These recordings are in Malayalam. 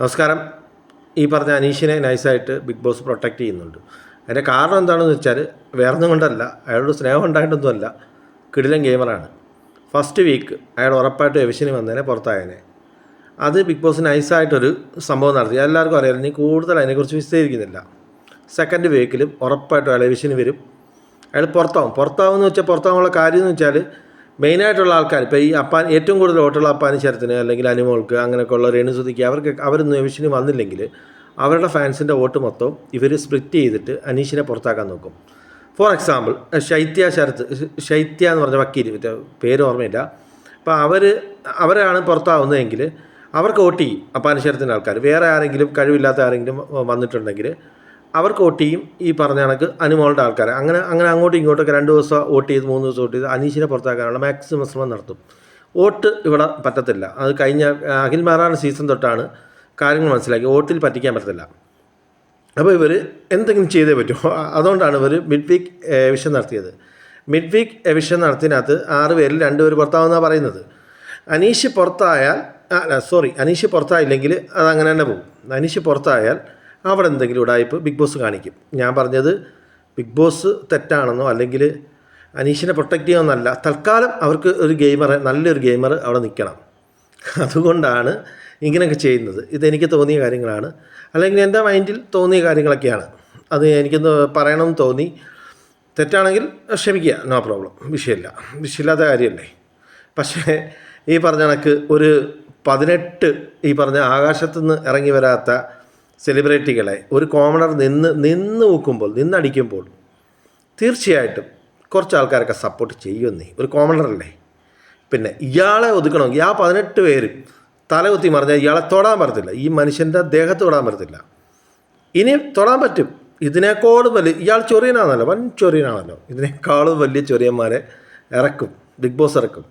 നമസ്കാരം. ഈ പറഞ്ഞ അനീഷിനെ നൈസായിട്ട് ബിഗ് ബോസ് പ്രൊട്ടക്റ്റ് ചെയ്യുന്നുണ്ട്. അതിന്റെ കാരണം എന്താണെന്ന് വെച്ചാൽ വേറെ ഒന്നും കൊണ്ടല്ല. അയാളോട് സ്നേഹം ഉണ്ടായിട്ടൊന്നുമല്ല. കിടിലൻ ഗെയിമറാണ്. ഫസ്റ്റ് വീക്ക് അയാൾ ഉറപ്പായിട്ട് എവിഷന് വന്നതിനെ പുറത്തായനെ. അത് ബിഗ് ബോസ് നൈസായിട്ടൊരു സംഭവം നടത്തി. എല്ലാവർക്കും അറിയാം. നീ കൂടുതൽ അതിനെക്കുറിച്ച് വിശദീകരിക്കുന്നില്ല. സെക്കൻഡ് വീക്കിലും ഉറപ്പായിട്ടും അയാൾ എവിഷന് വരും. അയാൾ പുറത്താവും. പുറത്താവും എന്ന് വെച്ചാൽ പുറത്താവാനുള്ള കാര്യം എന്ന് വെച്ചാൽ മെയിനായിട്ടുള്ള ആൾക്കാർ ഇപ്പോൾ ഈ അപ്പാൻ ഏറ്റവും കൂടുതൽ ഓട്ടുള്ള അപ്പാനി ശരത്തിന് അല്ലെങ്കിൽ അനുമോൾക്ക് അങ്ങനെയൊക്കെ ഉള്ള രേണുസുതിക്ക് അവർക്ക് അവർ എവിഷന് വന്നില്ലെങ്കിൽ അവരുടെ ഫാൻസിന്റെ വോട്ട് മൊത്തം ഇവർ സ്പ്ലിറ്റ് ചെയ്തിട്ട് അനീഷിനെ പുറത്താക്കാൻ നോക്കും. ഫോർ എക്സാമ്പിൾ ശൈത്യ ശരത്ത് ശൈത്യ എന്ന് പറഞ്ഞ വക്കീൽ പേര് ഓർമ്മയില്ല. അപ്പോൾ അവർ അവരാണ് പുറത്താവുന്നതെങ്കിൽ അവർക്ക് വോട്ട് ചെയ്യും അപ്പാനിശരത്തിന്റെ ആൾക്കാർ. വേറെ ആരെങ്കിലും കഴിവില്ലാത്ത ആരെങ്കിലും വന്നിട്ടുണ്ടെങ്കിൽ അവർക്ക് വോട്ട് ചെയ്യും ഈ പറഞ്ഞ കണക്ക് അനുമോളുടെ ആൾക്കാർ അങ്ങനെ അങ്ങനെ അങ്ങോട്ടും ഇങ്ങോട്ടൊക്കെ രണ്ട് ദിവസം വോട്ട് ചെയ്ത് മൂന്ന് ദിവസം വോട്ട് ചെയ്ത് അനീഷിനെ പുറത്താക്കാനുള്ള മാക്സിമം ശ്രമം നടത്തും. വോട്ട് ഇവിടെ പറ്റത്തില്ല. അത് കഴിഞ്ഞ അഖിൽ മാറാണ് സീസൺ തൊട്ടാണ് കാര്യങ്ങൾ മനസ്സിലാക്കി. വോട്ടിൽ പറ്റിക്കാൻ പറ്റത്തില്ല. അപ്പോൾ ഇവർ എന്തെങ്കിലും ചെയ്തേ പറ്റുമോ അതുകൊണ്ടാണ് ഇവർ മിഡ് വീക്ക് എവിഷൻ നടത്തിയത്. മിഡ് വീക്ക് എവിഷൻ നടത്തിനകത്ത് ആറ് പേരിൽ രണ്ട് പേര് പുറത്താവുന്നതാണ് പറയുന്നത്. അനീഷ് പുറത്തായാൽ അല്ല സോറി അനീഷ് പുറത്തായില്ലെങ്കിൽ അത് അങ്ങനെ തന്നെ പോകും. അനീഷ് പുറത്തായാൽ അവിടെ എന്തെങ്കിലും ഉടായ്പ് ബിഗ് ബോസ് കാണിക്കും. ഞാൻ പറഞ്ഞത് ബിഗ് ബോസ് തെറ്റാണെന്നോ അല്ലെങ്കിൽ അനീഷിനെ പ്രൊട്ടക്റ്റ് ചെയ്യുമെന്നല്ല തൽക്കാലം അവർക്ക് ഒരു ഗെയിമർ നല്ലൊരു ഗെയിമർ അവിടെ നിൽക്കണം. അതുകൊണ്ടാണ് ഇങ്ങനെയൊക്കെ ചെയ്യുന്നത്. ഇതെനിക്ക് തോന്നിയ കാര്യങ്ങളാണ്. അല്ലെങ്കിൽ എന്റെ മൈൻഡിൽ തോന്നിയ കാര്യങ്ങളൊക്കെയാണ്. അത് എനിക്കൊന്ന് പറയണമെന്ന് തോന്നി. തെറ്റാണെങ്കിൽ ക്ഷമിക്കുക നോ പ്രോബ്ലം വിഷയമില്ല. വിഷയമില്ലാത്ത കാര്യമല്ലേ? പക്ഷേ ഈ പറഞ്ഞ കണക്ക് ഒരു പതിനെട്ട് ഈ പറഞ്ഞ ആകാശത്തുനിന്ന് ഇറങ്ങി വരാത്ത സെലിബ്രിറ്റികളെ ഒരു കോമണർ നിന്ന് നിന്ന് നോക്കുമ്പോൾ നിന്നടിക്കുമ്പോൾ തീർച്ചയായിട്ടും കുറച്ച് ആൾക്കാരൊക്കെ സപ്പോർട്ട് ചെയ്യുമെന്നേ. ഒരു കോമണറല്ലേ പിന്നെ ഇയാളെ ഒതുക്കണമെങ്കിൽ ആ പതിനെട്ട് പേര് തലകുത്തി മറിഞ്ഞാൽ ഇയാളെ തൊടാൻ പറ്റത്തില്ല. ഈ മനുഷ്യന്റെ ദേഹത്ത് തൊടാൻ പറ്റത്തില്ല. ഇനി തൊടാൻ പറ്റും. ഇതിനേക്കാളും വലിയ ഇയാൾ ചൊറിയനാണല്ലോ വൻ ചൊറിയനാണല്ലോ. ഇതിനേക്കാളും വലിയ ചൊറിയന്മാരെ ഇറക്കും ബിഗ് ബോസ് ഇറക്കും.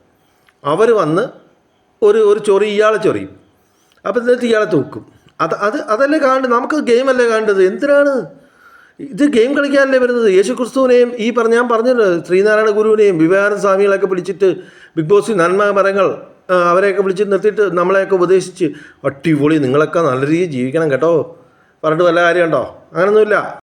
അവർ വന്ന് ഒരു ഒരു ചൊറി ഇയാളെ ചൊറിയും. അപ്പോൾ എന്നിട്ട് ഇയാളെ തൂക്കും. അത് അത് അതല്ലേ കാണേണ്ടത്? നമുക്ക് ഗെയിമല്ലേ കാണേണ്ടത്? എന്തിനാണ്? ഇത് ഗെയിം കളിക്കാനല്ലേ വരുന്നത്? യേശു ക്രിസ്തുവിനെയും ഈ പറഞ്ഞ ഞാൻ പറഞ്ഞല്ലോ ശ്രീനാരായണ ഗുരുവിനെയും വിവേകാനന്ദ സ്വാമികളെയൊക്കെ പിടിച്ചിട്ട് ബിഗ് ബോസ് നന്മ മരങ്ങൾ അവരെയൊക്കെ വിളിച്ച് നിർത്തിയിട്ട് നമ്മളെയൊക്കെ ഉപദേശിച്ച് അടിപൊളി നിങ്ങളൊക്കെ നല്ല രീതിയിൽ ജീവിക്കണം കേട്ടോ. പറഞ്ഞിട്ട് വല്ല കാര്യമുണ്ടോ? അങ്ങനൊന്നുമില്ല.